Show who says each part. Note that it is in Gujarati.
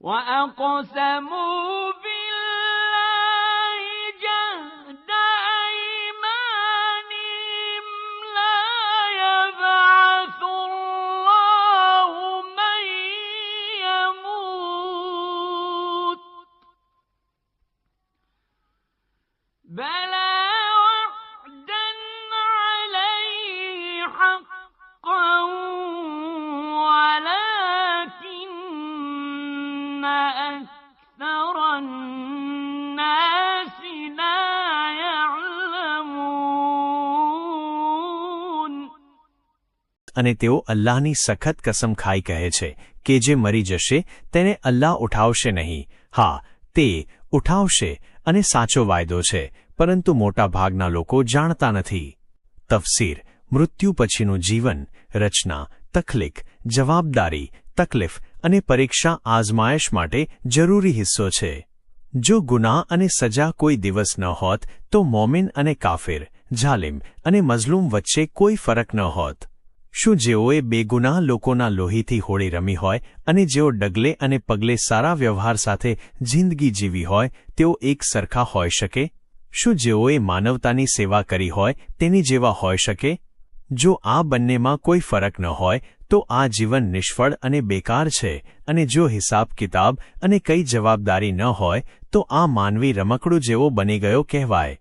Speaker 1: وأقسموا بالله جهد أيمانهم لا يبعث الله من يموت. بلى وعدا عليه حقا أكثر الناس لا يعلمون
Speaker 2: અને તેઓ અલ્લાહની સખત કસમ ખાઈ કહે છે કે જે મરી જશે તેને અલ્લાહ ઉઠાવશે નહીં હા તે ઉઠાવશે અને સાચો વાયદો છે પરંતુ મોટા ભાગના લોકો જાણતા નથી તફસીર મૃત્યુ પછીનું જીવન રચના તખલીક જવાબદારી તકલીફ અને પરીક્ષા આઝમાયશ માટે જરૂરી હિસ્સો છે. જો ગુનાહ અને સજા કોઈ દિવસ ન હોત, તો મોમિન અને કાફિર જાલિમ અને મઝલૂમ વચ્ચે કોઈ ફરક ન હોત. શું જેઓએ બેગુનાહ લોકોના લોહીથી હોળી રમી હોય અને જેઓ ડગલે અને પગલે સારા વ્યવહાર સાથે જિંદગી જીવી હોય, તેઓ એક સરખા હોઈ શકે? શું જેઓએ માનવતાની સેવા કરી હોય, તેની જેવા હોઈ શકે? જો આ બંનેમાં કોઈ ફરક ન હોય તો આ જીવન નિષ્ફળ અને બેકાર છે અને જો હિસાબ કિતાબ અને કઈ જવાબદારી ન હોય, તો આ માનવી રમકડું જેવો બની ગયો કહેવાય.